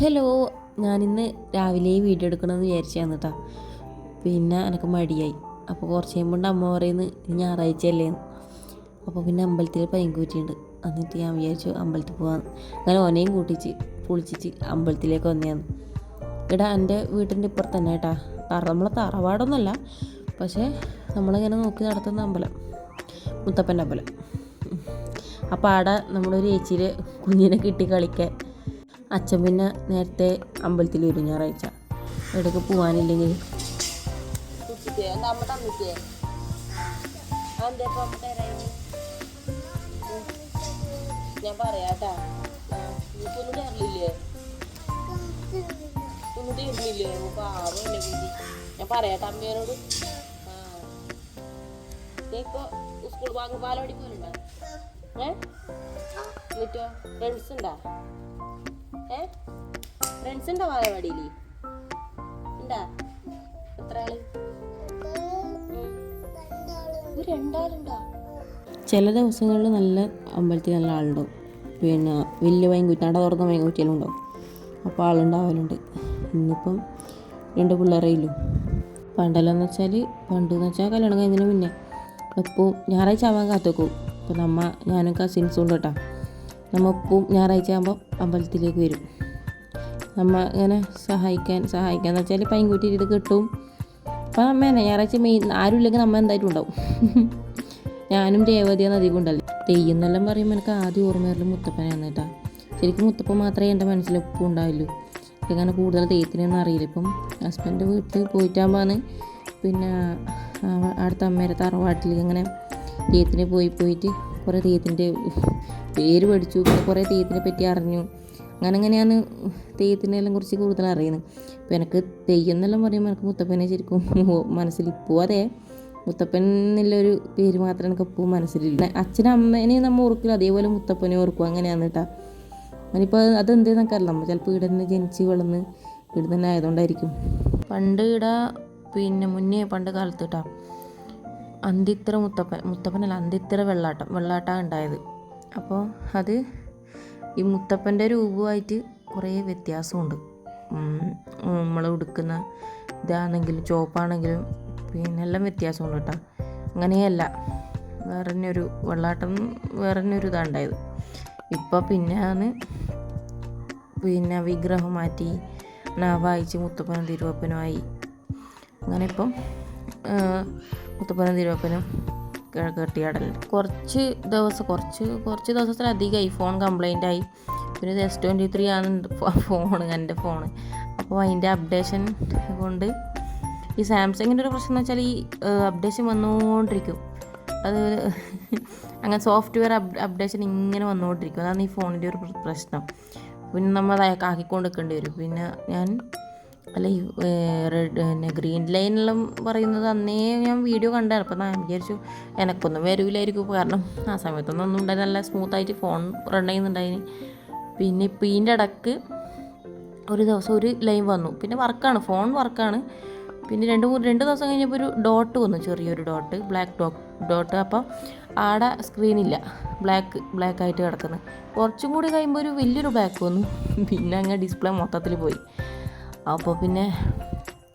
Hello ഞാനിന്ന് രാവിലെ video എടുക്കണമെന്ന് വിചാരിച്ചാണ് കേട്ടോ പിന്നെ എനിക്ക് മടിയായി. അപ്പോൾ കുറച്ച് കഴിയുമ്പോൾ അമ്മ പറയുന്നത് ഞായറാഴ്ച അല്ലേ അപ്പോൾ പിന്നെ അമ്പലത്തിൽ പൈൻകൂറ്റിയുണ്ട്. എന്നിട്ട് ഞാൻ വിചാരിച്ചു അമ്പലത്തിൽ പോകാൻ അങ്ങനെ ഓനെയും കൂട്ടിച്ച് കുളിച്ചിച്ച് അമ്പലത്തിലേക്ക് വന്നെയാണ് ഇവിടെ എന്റെ വീട്ടിന്റെ ഇപ്പുറത്ത് തന്നെ കേട്ടാ തറ നമ്മളെ തറവാടൊന്നുമല്ല പക്ഷേ നമ്മളിങ്ങനെ നോക്കി നടത്തുന്ന അമ്പലം. മുത്തപ്പന്റെ അമ്പലം. അപ്പോൾ ആടെ നമ്മളൊരു ചേച്ചിയിൽ കുഞ്ഞിനെ കിട്ടി കളിക്കാൻ. അച്ഛൻ പിന്നെ നേരത്തെ അമ്പലത്തിൽ വരും ഞായറാഴ്ച. എവിടെയൊക്കെ പോകാനില്ലെങ്കിൽ ഞാൻ പറയാട്ടാ ഒന്നും തരലില്ലേ ഒന്നും തരുന്നില്ലേ പാവല്ലേ കുട്ടി ഞാൻ പറയാട്ടാ അമ്മേനോട് ഇപ്പൊ സ്കൂൾ വാങ്ങും പാലോടി പോലുണ്ടോ ഏ? എന്നിട്ടോ ഫ്രണ്ട്സ് ഉണ്ടാ? ഏ? ഫ്രണ്ട്സ് ഉണ്ടോ ഉണ്ടാ എത്ര ആൾ ചില ദിവസങ്ങളിൽ നല്ല അമ്പലത്തിൽ നല്ല ആളുണ്ടാവും. പിന്നെ വലിയ വൈകുന്നേരം തുറന്ന വൈകുന്നേരം ഉണ്ടാവും. അപ്പോൾ ആളുണ്ടാവലുണ്ട്. ഇന്നിപ്പം രണ്ട് പിള്ളേരെയില്ലു പണ്ടെല്ലാം എന്ന് വെച്ചാൽ പണ്ട് എന്ന് വെച്ചാൽ കല്യാണം കഴിഞ്ഞതിന് മുന്നേ. എപ്പോൾ ഞായറാഴ്ച ആവാൻ കാത്തുവെക്കും അപ്പം നമ്മ ഞാനും കസിൻസും ഉണ്ട് കേട്ടോ. നമ്മ ഉപ്പും ഞായറാഴ്ച ആകുമ്പോൾ അമ്പലത്തിലേക്ക് വരും. നമ്മ ഇങ്ങനെ സഹായിക്കാൻ സഹായിക്കാന്ന് വെച്ചാൽ പൈൻകുട്ടി ഇത് കിട്ടും. അപ്പം അമ്മ തന്നെ ഞായറാഴ്ച മെയിൻ ആരും ഇല്ലെങ്കിൽ നമ്മ എന്തായിട്ടും ഉണ്ടാവും. ഞാനും രേവതിയാണ് അധികം ഉണ്ടല്ലോ. തെയ്യെന്നെല്ലാം പറയുമ്പോൾ എനിക്ക് ആദ്യം ഓർമ്മ വരലും മുത്തപ്പനാണ് കേട്ടോ. ശരിക്കും മുത്തപ്പൻ മാത്രമേ എന്റെ മനസ്സിൽ ഉപ്പും ഉണ്ടാവുള്ളൂ. എനിക്കങ്ങനെ കൂടുതൽ തെയ്യത്തിനൊന്നും അറിയില്ല. ഇപ്പം ഹസ്ബൻഡ് വീട്ടിൽ പോയിട്ടാകുമ്പോൾ പിന്നെ അടുത്ത അമ്മേരെ തറവാട്ടിൽ ഇങ്ങനെ തെയ്യത്തിന് പോയി പോയിട്ട് കുറേ തെയ്യത്തിന്റെ പേര് പഠിച്ചു പിന്നെ കുറേ തെയ്യത്തിനെ പറ്റി അറിഞ്ഞു. അങ്ങനെ അങ്ങനെയാണ് തെയ്യത്തിനെല്ലാം കുറിച്ച് കൂടുതൽ അറിയുന്നത്? അപ്പോൾ എനിക്ക് തെയ്യം എന്നെല്ലാം പറയുമ്പോൾ എനിക്ക് മുത്തപ്പനെ ശരിക്കും മനസ്സിൽ ഇപ്പോൾ അതെ മുത്തപ്പൻ എന്നുള്ളൊരു പേര് മാത്രമേ എനിക്ക് ഇപ്പോൾ മനസ്സിലില്ല. അച്ഛനും അമ്മേനെയും നമ്മൾ ഓർക്കില്ല അതേപോലെ മുത്തപ്പനെ ഓർക്കും. അങ്ങനെയാണ് കേട്ടോ. ഞാനിപ്പോൾ അതെന്തെന്നൊക്കെ അറിയില്ല നമ്മൾ ചിലപ്പോൾ ഇവിടെ നിന്ന് ജനിച്ച് വളർന്ന് ഇവിടെ തന്നെ ആയതുകൊണ്ടായിരിക്കും. പണ്ട് ഇവിടെ പിന്നെ മുന്നേ പണ്ട് കാലത്ത് കേട്ടോ അന്തിത്ര മുത്തപ്പൻ മുത്തപ്പനല്ല അന്തിത്ര വെള്ളാട്ടം വെള്ളാട്ടാണ് ഉണ്ടായത്. അപ്പോൾ അത് ഈ മുത്തപ്പന്റെ രൂപമായിട്ട് കുറേ വ്യത്യാസമുണ്ട്. നമ്മൾ ഉടുക്കുന്ന ഇതാണെങ്കിലും ചോപ്പാണെങ്കിലും പിന്നെ എല്ലാം വ്യത്യാസമുണ്ട് കേട്ടോ. അങ്ങനെയല്ല വേറെ തന്നെ ഒരു വെള്ളാട്ടം വേറെ തന്നെ ഒരു ഇതാണ് ഉണ്ടായത്. ഇപ്പോൾ പിന്നെയാണ് പിന്നെ വിഗ്രഹം മാറ്റി നാവായിച്ച് മുത്തപ്പനും തിരുവപ്പനുമായി. അങ്ങനെ ഇപ്പം മുത്തപ്പനും തിരുവപ്പനും കെ- കെട്ടിയാടലുണ്ട് കുറച്ച് ദിവസം കുറച്ച് കുറച്ച് ദിവസത്തിലധികമായി ഫോൺ കംപ്ലൈന്റ് ആയി. പിന്നെ എസ് ട്വന്റി ത്രീ ആണ് ഫോൺ എന്റെ ഫോണ്. അപ്പോൾ അതിന്റെ അപ്ഡേഷൻ കൊണ്ട് ഈ സാംസങ്ങിന്റെ ഒരു പ്രശ്നം എന്ന് വെച്ചാൽ ഈ അപ്ഡേഷൻ വന്നുകൊണ്ടിരിക്കും. അത് അങ്ങനെ സോഫ്റ്റ്വെയർ അപ്ഡേഷൻ ഇങ്ങനെ വന്നുകൊണ്ടിരിക്കും. അതാണ് ഈ ഫോണിന്റെ ഒരു പ്രശ്നം. പിന്നെ നമ്മൾ അതൊക്കെ ആക്കിക്കൊണ്ടിരിക്കേണ്ടി വരും. പിന്നെ ഞാൻ അല്ല ഈ റെഡ് പിന്നെ ഗ്രീൻ ലൈനെല്ലാം പറയുന്നത് അന്നേ ഞാൻ വീഡിയോ കണ്ടാണ് അപ്പം ഞാൻ വിചാരിച്ചു എനക്കൊന്നും വരില്ലായിരിക്കും കാരണം ആ സമയത്തൊന്നും ഒന്നും ഉണ്ടായി നല്ല സ്മൂത്തായിട്ട് ഫോൺ റൺ ചെയ്യുന്നുണ്ടായിന്. പിന്നെ ഇപ്പം ഇതിന്റെ ഇടയ്ക്ക് ഒരു ദിവസം ഒരു ലൈൻ വന്നു. പിന്നെ വർക്കാണ് ഫോൺ വർക്കാണ്. പിന്നെ രണ്ട് മൂന്ന് രണ്ട് ദിവസം കഴിഞ്ഞപ്പോൾ ഒരു ഡോട്ട് വന്നു ചെറിയൊരു ഡോട്ട് ബ്ലാക്ക് ഡോ ഡോട്ട്. അപ്പം ആടെ സ്ക്രീനില്ല ബ്ലാക്ക് ബ്ലാക്ക് ആയിട്ട് കിടക്കുന്നത് കുറച്ചും കൂടി കഴിയുമ്പോൾ ഒരു വലിയൊരു ബ്ലാക്ക് വന്നു. പിന്നെ അങ്ങ് ഡിസ്പ്ലേ മൊത്തത്തിൽ പോയി. അപ്പോൾ പിന്നെ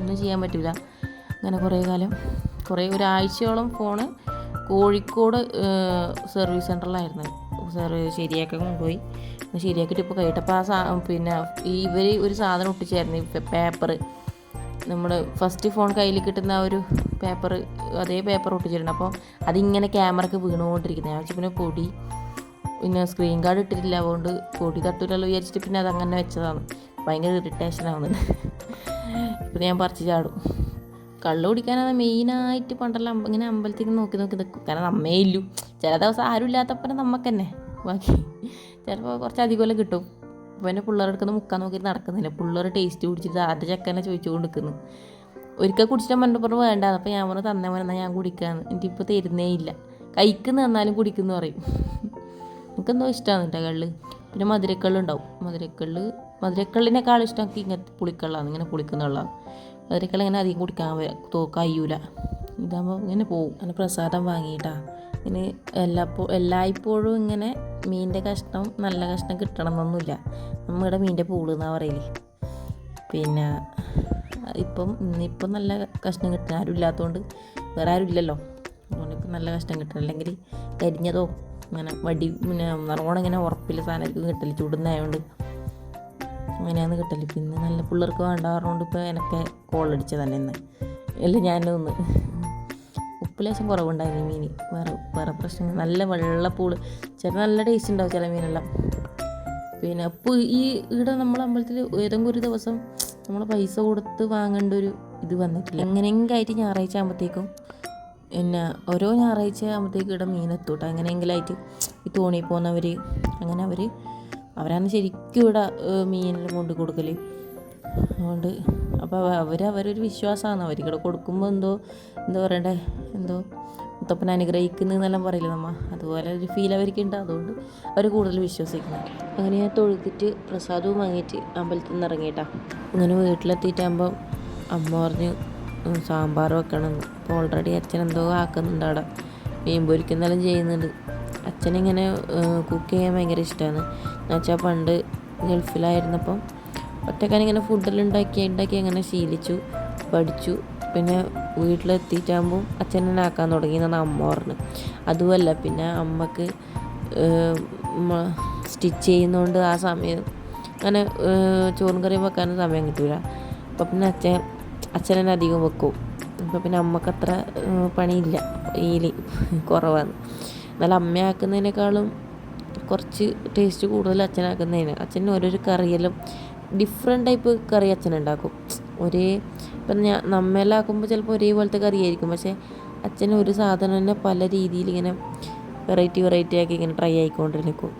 ഒന്നും ചെയ്യാൻ പറ്റില്ല അങ്ങനെ കുറേ കാലം കുറേ ഒരാഴ്ചയോളം ഫോണ് കോഴിക്കോട് സർവീസ് സെന്ററിലായിരുന്നു സർവീസ് ശരിയാക്കാൻ കൊണ്ടുപോയി. ശരിയാക്കിയിട്ട് ഇപ്പോൾ കേട്ടപ്പോൾ ആ സാ പിന്നെ ഇവർ ഒരു സാധനം ഒട്ടിച്ചായിരുന്നു. ഈ പേപ്പർ നമ്മൾ ഫസ്റ്റ് ഫോൺ കയ്യിൽ കിട്ടുന്ന ആ ഒരു പേപ്പർ അതേ പേപ്പർ ഒട്ടിച്ചിട്ടുണ്ട്. അപ്പോൾ അതിങ്ങനെ ക്യാമറയ്ക്ക് വീണുകൊണ്ടിരിക്കുന്നത്. ഞാൻ വെച്ചാൽ പിന്നെ പൊടി. പിന്നെ സ്ക്രീൻ കാർഡ് ഇട്ടിട്ടില്ല. അതുകൊണ്ട് പൊടി തട്ടില്ലല്ലോ വിചാരിച്ചിട്ട് പിന്നെ അതങ്ങനെ വെച്ചതാണ്. ഭയങ്കര ഇറിറ്റേഷൻ ആവുന്നുണ്ട് ഇപ്പം ഞാൻ പറിച്ച് ചാടും. കള്ള് കുടിക്കാനാണ് മെയിനായിട്ട് പണ്ടെല്ലാം ഇങ്ങനെ അമ്പലത്തിൽ നോക്കി നോക്കി നിൽക്കും കാരണം അമ്മേ ഇല്ലു. ചില ദിവസം ആരും ഇല്ലാത്തപ്പം നമുക്ക് തന്നെ ബാക്കി ചിലപ്പോൾ കുറച്ച് അധികമല്ലേ കിട്ടും. എന്റെ പിള്ളേരെടുക്കുന്ന മുക്കാൻ നോക്കി നടക്കുന്നില്ല. പിള്ളേർ ടേസ്റ്റ് കുടിച്ചിട്ട് ആദ്യ ചക്കനെ ചോദിച്ചുകൊണ്ട് നിൽക്കുന്നു ഒരിക്കൽ കുടിച്ചിട്ട് മണ്ട പറഞ്ഞു വേണ്ട. അപ്പോൾ ഞാൻ പറഞ്ഞു തന്നെ മോനെ ഞാൻ കുടിക്കാന്ന്. എനിക്ക് ഇപ്പോൾ തരുന്നേ ഇല്ല. കഴിക്കുന്ന തന്നാലും കുടിക്കുന്നു പറയും. എനിക്കെന്തോ ഇഷ്ടമാണ് കേട്ടോ കള്ള്. പിന്നെ മധുരക്കള്ളുണ്ടാവും മധുരക്കള്ള് മധുരക്കള്ളിനേക്കാൾ ഇഷ്ടം എനിക്ക് ഇങ്ങനത്തെ പുളിക്കള്ളാണ് ഇങ്ങനെ പുളിക്കുന്ന വെള്ളമാണ് മധുരക്കള്ള ഇങ്ങനെ അധികം കുടിക്കാൻ തോ കഴിയൂല. ഇതാകുമ്പോൾ ഇങ്ങനെ പോവും. അങ്ങനെ പ്രസാദം വാങ്ങിയിട്ടാ ഇനി എല്ലാപ്പോ എല്ലായ്പ്പോഴും ഇങ്ങനെ മീനിന്റെ കഷ്ണം നല്ല കഷ്ണം കിട്ടണമെന്നൊന്നുമില്ല. നമ്മുടെ മീന്റെ പൂൾ എന്നാ പറയൽ. പിന്നെ ഇപ്പം ഇന്നിപ്പം നല്ല കഷ്ണം കിട്ടണം ആരും ഇല്ലാത്തതുകൊണ്ട് വേറെ ആരും ഇല്ലല്ലോ. അതുകൊണ്ട് നല്ല കഷ്ണം കിട്ടണം. അല്ലെങ്കിൽ കരിഞ്ഞതോ ഇങ്ങനെ വടി പിന്നെ നല്ലോണം ഇങ്ങനെ ഉറപ്പില്ല സാധനമായിരിക്കും കിട്ടൽ ചുടുന്നതായതുകൊണ്ട് അങ്ങനെയാണ് കിട്ടൽ. പിന്നെ നല്ല പിള്ളേർക്ക് വേണ്ട പറഞ്ഞുകൊണ്ട് ഇപ്പോൾ എനിക്ക് കോളടിച്ചത് തന്നെ ഇന്ന്. അല്ല ഞാൻ ഉപ്പ് ലേശം കുറവുണ്ടായിരുന്നു മീൻ വേറെ വേറെ പ്രശ്നങ്ങൾ നല്ല വെള്ളപ്പൂൾ. ചില നല്ല ടേസ്റ്റ് ഉണ്ടാവും ചില മീനെല്ലാം. പിന്നെ അപ്പോൾ ഈ ഇവിടെ നമ്മളെ അമ്പലത്തിൽ ഏതെങ്കിലും ഒരു ദിവസം നമ്മൾ പൈസ കൊടുത്ത് വാങ്ങേണ്ട ഒരു ഇത് വന്നിട്ടില്ല. എങ്ങനെയെങ്കിലും ആയിട്ട് ഞായറാഴ്ച ആകുമ്പോഴത്തേക്കും പിന്നെ ഓരോ ഞായറാഴ്ച ആകുമ്പോഴത്തേക്കും ഇവിടെ മീനെത്തൂട്ടോ എങ്ങനെയെങ്കിലും ആയിട്ട് ഈ തോണി പോകുന്നവർ അങ്ങനെ അവർ അവരാണ് ശരിക്കും ഇവിടെ മീനിൽ കൊണ്ട് കൊടുക്കൽ അതുകൊണ്ട് അപ്പോൾ അവർ അവരൊരു വിശ്വാസമാണ് അവർക്കിടെ കൊടുക്കുമ്പോൾ എന്തോ എന്താ പറയണ്ടേ എന്തോ മുത്തപ്പൻ അനുഗ്രഹിക്കുന്നതെന്നെല്ലാം പറയില്ല നമ്മ? അതുപോലെ ഒരു ഫീൽ അവർക്കുണ്ട് അതുകൊണ്ട് അവർ കൂടുതൽ വിശ്വസിക്കുന്നത് അങ്ങനെ ഞാൻ തൊഴുത്തിട്ട് പ്രസാദവും വാങ്ങിയിട്ട് അമ്പലത്തിൽ നിന്ന് ഇറങ്ങിയിട്ടാ. അങ്ങനെ വീട്ടിലെത്തിയിട്ടാകുമ്പോൾ അമ്മ പറഞ്ഞു സാമ്പാർ വെക്കണം. ഓൾറെഡി അച്ഛൻ എന്തോ ആക്കുന്നുണ്ട് അവിടെ. മീൻ പൊരിക്കുന്നെല്ലാം ചെയ്യുന്നുണ്ട്. അച്ഛനിങ്ങനെ കുക്ക് ചെയ്യാൻ ഭയങ്കര ഇഷ്ടമാണ് എന്നുവെച്ചാൽ പണ്ട് ഗൾഫിലായിരുന്നപ്പം ഒറ്റക്കാനിങ്ങനെ ഫുഡെല്ലാം ഉണ്ടാക്കി ഉണ്ടാക്കി അങ്ങനെ ശീലിച്ചു പഠിച്ചു. പിന്നെ വീട്ടിലെത്തിയിട്ടാകുമ്പോൾ അച്ഛൻ തന്നെ ആക്കാൻ തുടങ്ങി എന്നാണ് അമ്മ പറഞ്ഞു. അതുമല്ല പിന്നെ അമ്മയ്ക്ക് സ്റ്റിച്ച് ചെയ്യുന്നതുകൊണ്ട് ആ സമയം അങ്ങനെ ചോറും കറിയും വെക്കാനും സമയം കിട്ടൂല. അപ്പം പിന്നെ അച്ഛൻ അച്ഛൻ തന്നെ അധികം വെക്കും. അപ്പം പിന്നെ അമ്മയ്ക്ക് അത്ര പണിയില്ല. ഈ കുറവാണ്. എന്നാലും അമ്മയാക്കുന്നതിനേക്കാളും കുറച്ച് ടേസ്റ്റ് കൂടുതൽ അച്ഛനാക്കുന്നതിന്. അച്ഛൻ ഓരോരോ കറിയെല്ലാം ഡിഫറെന്റ് ടൈപ്പ് കറി അച്ഛൻ ഉണ്ടാക്കും ഒരേ ഇപ്പം ഞാൻ നമ്മളാക്കുമ്പോൾ ചിലപ്പോൾ ഒരേപോലത്തെ കറിയായിരിക്കും. പക്ഷേ അച്ഛൻ ഒരു സാധനം തന്നെ പല രീതിയിൽ ഇങ്ങനെ വെറൈറ്റി വെറൈറ്റി ആക്കി ഇങ്ങനെ ട്രൈ ആയിക്കൊണ്ടിരിക്കും.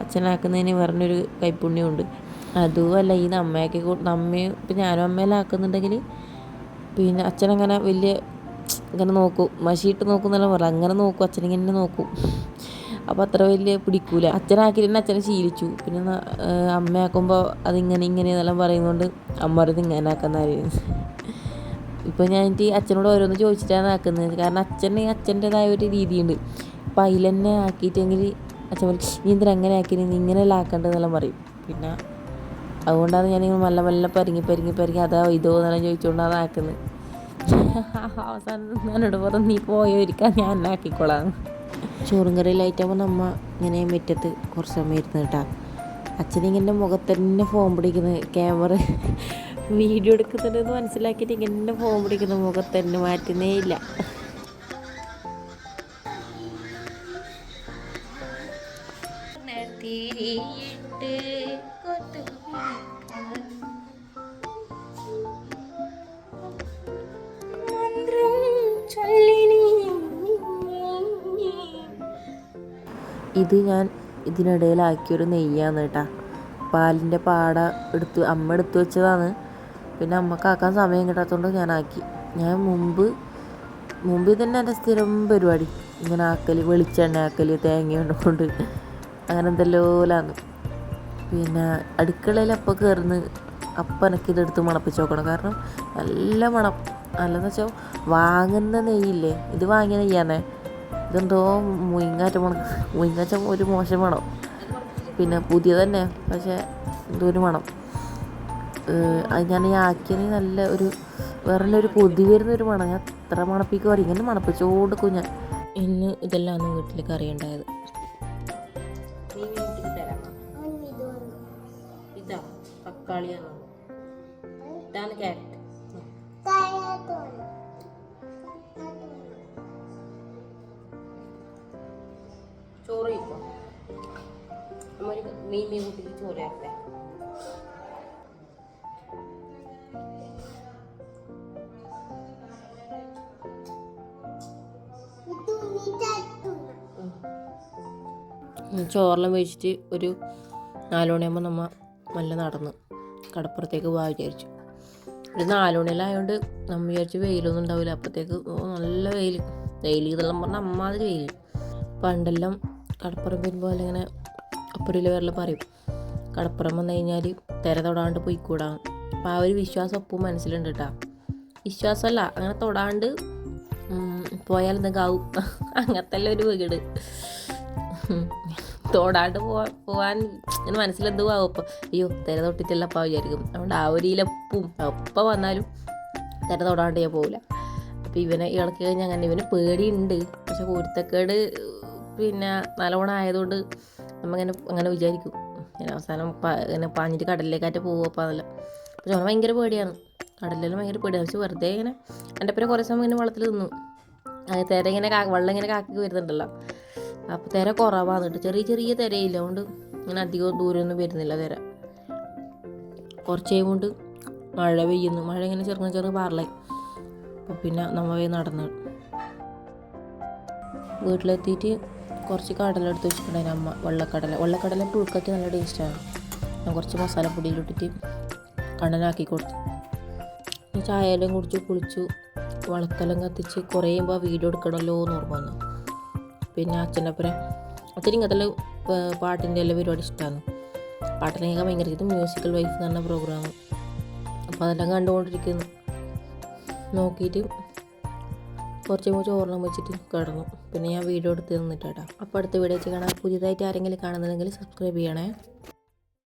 അച്ഛനാക്കുന്നതിന് പറഞ്ഞൊരു കൈപ്പുണ്യമുണ്ട്. അതുമല്ല ഈ നമ്മയൊക്കെ നമ്മയും ഇപ്പം ഞാനും അമ്മയെല്ലാം ആക്കുന്നുണ്ടെങ്കിൽ പിന്നെ അച്ഛനങ്ങനെ വലിയ ഇങ്ങനെ നോക്കൂ. മഷിയിട്ട് നോക്കുന്നെല്ലാം പറ അങ്ങനെ നോക്കും. അച്ഛനിങ്ങനെ നോക്കും. അപ്പോൾ അത്ര വലിയ പിടിക്കൂല. അച്ഛനാക്കി തന്നെ അച്ഛനെ ശീലിച്ചു. പിന്നെ അമ്മയാക്കുമ്പോൾ അതിങ്ങനെ ഇങ്ങനെ എന്നെല്ലാം പറയുന്നതുകൊണ്ട് അമ്മ പറയുന്നത് ഇങ്ങനെ ആക്കുന്നതായിരുന്നു ഇപ്പോൾ ഞാൻ എനിക്ക് അച്ഛനോട് ഓരോന്ന് ചോദിച്ചിട്ടാണ് ആക്കുന്നത്. കാരണം അച്ഛന് അച്ഛന്റെതായ ഒരു രീതിയുണ്ട്. അപ്പോൾ അതിൽ തന്നെ ആക്കിയിട്ടെങ്കിൽ അച്ഛൻ പറയും നീ എന്തിനാ അങ്ങനെ ആക്കി നീ ഇങ്ങനെയല്ല ആക്കേണ്ടതെന്നെല്ലാം പറയും. പിന്നെ അതുകൊണ്ടാണ് ഞാനിങ്ങനെ മെല്ലെ മെല്ലെ പരിങ്ങി പരിങ്ങി പരിങ്ങി അതാ ഇതോ എന്നെല്ലാം ചോദിച്ചുകൊണ്ടാണ് ആക്കുന്നത്. അവസാനം ഞാനോട് പറഞ്ഞു നീ പോയോരിക്കാൻ ഞാൻ ആക്കിക്കോളാം. ചോറും ലൈറ്റാകുമ്പോൾ നമ്മ ഇങ്ങനെ മുറ്റത്ത് കുറച്ച് സമയം ഇരുന്ന് കേട്ടാ അച്ഛനിങ്ങനെ മുഖത്ത് തന്നെ ഫോൺ പിടിക്കുന്നത് ക്യാമറ വീഡിയോ എടുക്കുന്നുണ്ടെന്ന് മനസ്സിലാക്കിയിട്ട് ഇങ്ങനെ ഫോൺ പിടിക്കുന്ന മുഖത്ത് തന്നെ മാറ്റുന്നേ ഇല്ല. ഇത് ഞാൻ ഇതിനിടയിലാക്കിയൊരു നെയ്യാണ് കേട്ടാ പാലിന്റെ പാട എടുത്ത് അമ്മ എടുത്തു വെച്ചതാണ്. പിന്നെ അമ്മക്കാക്കാൻ സമയം കിട്ടാത്തതുകൊണ്ട് ഞാൻ ആക്കി ഞാൻ മുമ്പ് മുമ്പ് തന്നെ എന്റെ സ്ഥിരം പരിപാടി. ഇങ്ങനെ ആക്കൽ വെളിച്ചെണ്ണ ആക്കൽ തേങ്ങ കൊണ്ട് അങ്ങനെ എന്തെല്ലോലാന്ന് പിന്നെ അടുക്കളയിൽ അപ്പോൾ കയറുന്ന അപ്പം എനിക്ക് ഇതെടുത്ത് മണപ്പിച്ച് നോക്കണം കാരണം നല്ല മണം. നല്ലതെന്ന് വെച്ചാൽ വാങ്ങുന്ന നെയ്യില്ലേ ഇത് വാങ്ങിയ നെയ്യാണേ ഇതെന്തോ മുയിങ്ങാറ്റ മണം മുയിങ്ങാറ്റ ഒരു മോശം മണം പിന്നെ പുതിയ തന്നെ പക്ഷേ എന്തോ ഒരു മണം അത് ഞാൻ ഈ ആക്കിയത് നല്ല ഒരു വേറെ ഒരു കൊതി വരുന്ന ഒരു മണം. ഞാൻ എത്ര മണപ്പിക്കുക ഇങ്ങനെ ഇങ്ങനെ മണപ്പിച്ചോടുക്കും ഞാൻ. ഇന്ന് ഇതെല്ലാം വീട്ടിൽ കറി ഉണ്ടായത് നീ വീട്ടിൽ തരാം ഇതാ തക്കാളിയാണ് ഇതാണ് ക്യാരറ്റ് ചോറ് കഴിക്കും? നമ്മൊരു മീൻ മീൻ കൂട്ടിക്ക് ചോറ് ചേർത്തേ ചോറെല്ലാം വെച്ചിട്ട് ഒരു നാലുമണിയാകുമ്പോൾ നമ്മൾ നമ്മ നല്ല നടന്ന് കടപ്പുറത്തേക്ക് പോകാൻ വിചാരിച്ചു. ഒരു നാലുമണിയിലായതുകൊണ്ട് നമ്മൾ വിചാരിച്ച് വെയിലൊന്നും ഉണ്ടാവില്ല. അപ്പോഴത്തേക്ക് നല്ല വെയിൽ വെയിൽ ഇതെല്ലാം പറഞ്ഞാൽ അമ്മാതിരി വെയിൽ പണ്ടെല്ലാം കടപ്പുറം വരുമ്പോൾ ഇങ്ങനെ അപ്പുറയിൽ വരൽ പറയും. കടപ്പുറം വന്നു കഴിഞ്ഞാൽ തിര തൊടാണ്ട് പോയിക്കൂടാ. അപ്പോൾ ആ ഒരു വിശ്വാസം ഒപ്പം മനസ്സിലുണ്ട് കേട്ടോ വിശ്വാസമല്ല അങ്ങനെ തൊടാണ്ട് പോയാൽ എന്തെങ്കിലും ആവും അങ്ങനത്തെ ഒരു വീട് തൊടാണ്ട് പോവാൻ പോവാൻ ഇങ്ങനെ മനസ്സിലെന്തോ ആവും അപ്പം അയ്യോ തിര തൊട്ടിട്ടില്ല അപ്പം വിചാരിക്കും. അതുകൊണ്ട് ആ ഒരു ഇലപ്പും എപ്പോൾ വന്നാലും തിര തൊടാണ്ട് ഞാൻ പോകില്ല അപ്പോൾ ഇവനെ ഇളക്കി കഴിഞ്ഞാൽ അങ്ങനെ ഇവന് പേടിയുണ്ട്. പക്ഷെ കുരുത്തക്കേട് പിന്നെ നല്ലവണ്ണം ആയതുകൊണ്ട് നമ്മങ്ങനെ അങ്ങനെ വിചാരിക്കും. പിന്നെ അവസാനം ഇങ്ങനെ പാഞ്ഞിട്ട് കടലിലേക്കാറ്റ് അപ്പോൾ അതല്ല. പക്ഷെ അവന് ഭയങ്കര പേടിയാണ്. കടലിലും ഭയങ്കര പേടിയാണ്. പക്ഷെ വെറുതെ ഇങ്ങനെ എന്റെ പേരെ കുറേ സമയം ഇങ്ങനെ വെള്ളത്തിൽ നിന്നു. അങ്ങനെ തിര ഇങ്ങനെ വെള്ളം ഇങ്ങനെ കാക്കി വരുന്നുണ്ടല്ലോ. അപ്പോൾ തിര കുറവാണ് ചെറിയ ചെറിയ തിരയില്ല. അതുകൊണ്ട് ഇങ്ങനെ അധികം ദൂരമൊന്നും വരുന്നില്ല തിര. കുറച്ച് കൊണ്ട് മഴ പെയ്യുന്നു. മഴ ഇങ്ങനെ ചെറുങ്ങനെ ചെറു പാറലായി. അപ്പോൾ പിന്നെ നമ്മൾ നടന്നു. വീട്ടിലെത്തിയിട്ട് കുറച്ച് കടല എടുത്ത് വെച്ചിട്ടുണ്ടായിരുന്നു അമ്മ. വെള്ളക്കടല. വെള്ളക്കടല പുഴുക്കൊക്കെ നല്ല ടേസ്റ്റാണ് ഞാൻ കുറച്ച് മസാലപ്പൊടിയിലിട്ടിട്ട് കണ്ണനാക്കി കൊടുത്തു. ചായയെല്ലാം കുടിച്ച് കുളിച്ചു. വളക്കെല്ലാം കത്തിച്ച് കുറേ കഴിയുമ്പോൾ വീഡിയോ എടുക്കണമല്ലോ എന്ന് ഓർമ്മ വന്നു. പിന്നെ അച്ഛന്റെ അപ്പുറം അച്ഛൻ ഇങ്ങനത്തെ പാട്ടിന്റെ എല്ലാം പരിപാടി ഇഷ്ടമാണ് പാട്ടിനെ കേൾക്കാൻ ഭയങ്കര ഇത് മ്യൂസിക്കൽ വൈഫ് എന്ന് പറഞ്ഞ പ്രോഗ്രാം അപ്പോൾ അതെല്ലാം കണ്ടുകൊണ്ടിരിക്കുന്നു. നോക്കിയിട്ട് കുറച്ച് കുറച്ച് ഓർണം വെച്ചിട്ട് കിടന്നു. പിന്നെ ഞാൻ വീഡിയോ എടുത്ത് തന്നിട്ടാ അപ്പോൾ അടുത്ത വീഡിയോ വെച്ച് കാണാം. പുതിയതായിട്ട് ആരെങ്കിലും കാണുന്നുണ്ടെങ്കിൽ സബ്സ്ക്രൈബ് ചെയ്യണേ.